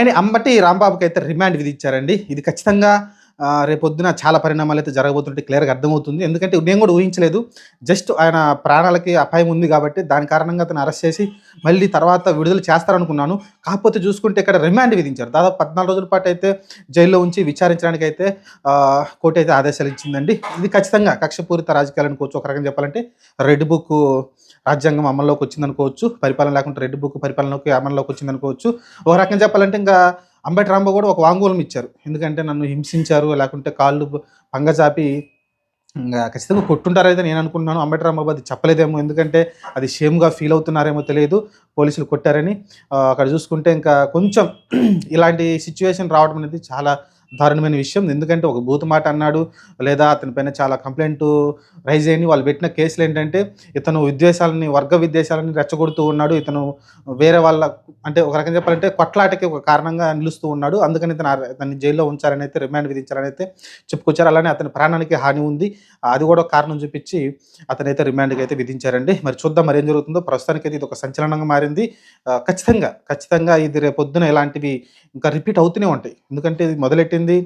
ఆయన అంబటి రాంబాబుకి అయితే రిమాండ్ విధించారండి. ఇది ఖచ్చితంగా రేపొద్దున చాలా పరిణామాలు అయితే జరగబోతుంటే క్లియర్గా అర్థమవుతుంది. ఎందుకంటే నేను కూడా ఊహించలేదు. జస్ట్ ఆయన ప్రాణాలకి అపాయం ఉంది కాబట్టి దాని కారణంగా అతను అరెస్ట్ చేసి మళ్ళీ తర్వాత విడుదల చేస్తారనుకున్నాను. కాకపోతే చూసుకుంటే ఇక్కడ రిమాండ్ విధించారు. దాదాపు పద్నాలుగు రోజుల పాటు అయితే జైల్లో ఉంచి విచారించడానికి అయితే కోర్టు అయితే ఆదేశాలు ఇచ్చిందండి. ఇది ఖచ్చితంగా కక్షపూరిత రాజకీయాలు అనుకోవచ్చు ఒక రకంగా చెప్పాలంటే రెడ్ బుక్ రాజ్యాంగం అమల్లోకి వచ్చిందనుకోవచ్చు. పరిపాలన లేకుండా రెడ్ బుక్ పరిపాలనలోకి అమల్లోకి వచ్చిందనుకోవచ్చు. ఒక రకంగా చెప్పాలంటే ఇంకా అంబటి రాంబాబు కూడా ఒక వాంగ్మూలం ఇచ్చారు. ఎందుకంటే నన్ను హింసించారు లేకుంటే కాళ్ళు పంగజాపి ఇంకా ఖచ్చితంగా కొట్టుంటారైతే నేను అనుకున్నాను అంబటి రాంబాబు అది చెప్పలేదేమో ఎందుకంటే అది షేమ్గా ఫీల్ అవుతున్నారేమో తెలియదు. పోలీసులు కొట్టారని అక్కడ చూసుకుంటే ఇంకా కొంచెం ఇలాంటి సిచ్యువేషన్ రావడం అనేది చాలా దారుణమైన విషయం. ఎందుకంటే ఒక బూత్ మాట అన్నాడు లేదా అతని పైన చాలా కంప్లైంట్ రైజ్ అయ్యి వాళ్ళు పెట్టిన కేసులు ఏంటంటే ఇతను విద్వేషాలని వర్గ విద్వేషాలని రెచ్చగొడుతూ ఉన్నాడు. ఇతను వేరే వాళ్ళ అంటే ఒక రకంగా చెప్పాలంటే కొట్లాటకి ఒక కారణంగా నిలుస్తూ ఉన్నాడు. అందుకని ఇతను అతన్ని జైల్లో ఉంచారని అయితే రిమాండ్ విధించారని అయితే చెప్పుకొచ్చారు. అలానే అతని ప్రాణానికి హాని ఉంది. అది కూడా కారణం చూపించి అతనైతే రిమాండ్కి అయితే విధించారండి. మరి చూద్దాం మరి ఏం జరుగుతుందో. ప్రస్తుతానికి అయితే ఇది ఒక సంచలనంగా మారింది. ఖచ్చితంగా ఖచ్చితంగా ఇది రేపొద్దున ఇలాంటివి ఇంకా రిపీట్ అవుతూనే ఉంటాయి. ఎందుకంటే ఇది మొదలెట్టింది?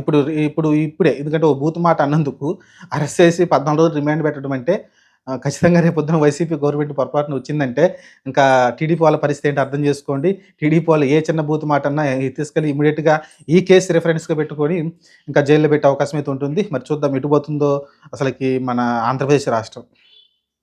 ఇప్పుడు ఇప్పుడు ఇప్పుడే. ఎందుకంటే ఓ బూత్ మాట అన్నందుకు అరెస్ట్ చేసి పద్నాలుగు రోజులు రిమాండ్ పెట్టడం అంటే ఖచ్చితంగా రేపు పొద్దున వైసీపీ గవర్నమెంట్ పొరపాటున వచ్చిందంటే ఇంకా టీడీపీ వాళ్ళ పరిస్థితి ఏంటి అర్థం చేసుకోండి. టీడీపీ వాళ్ళు ఏ చిన్న బూత్ మాట అన్నా తీసుకెళ్ళి ఇమీడియట్గా ఈ కేసు రిఫరెన్స్గా పెట్టుకొని ఇంకా జైల్లో పెట్టే అవకాశం అయితే ఉంటుంది. మరి చూద్దాం ఎటు పోతుందో అసలుకి మన ఆంధ్రప్రదేశ్ రాష్ట్రం.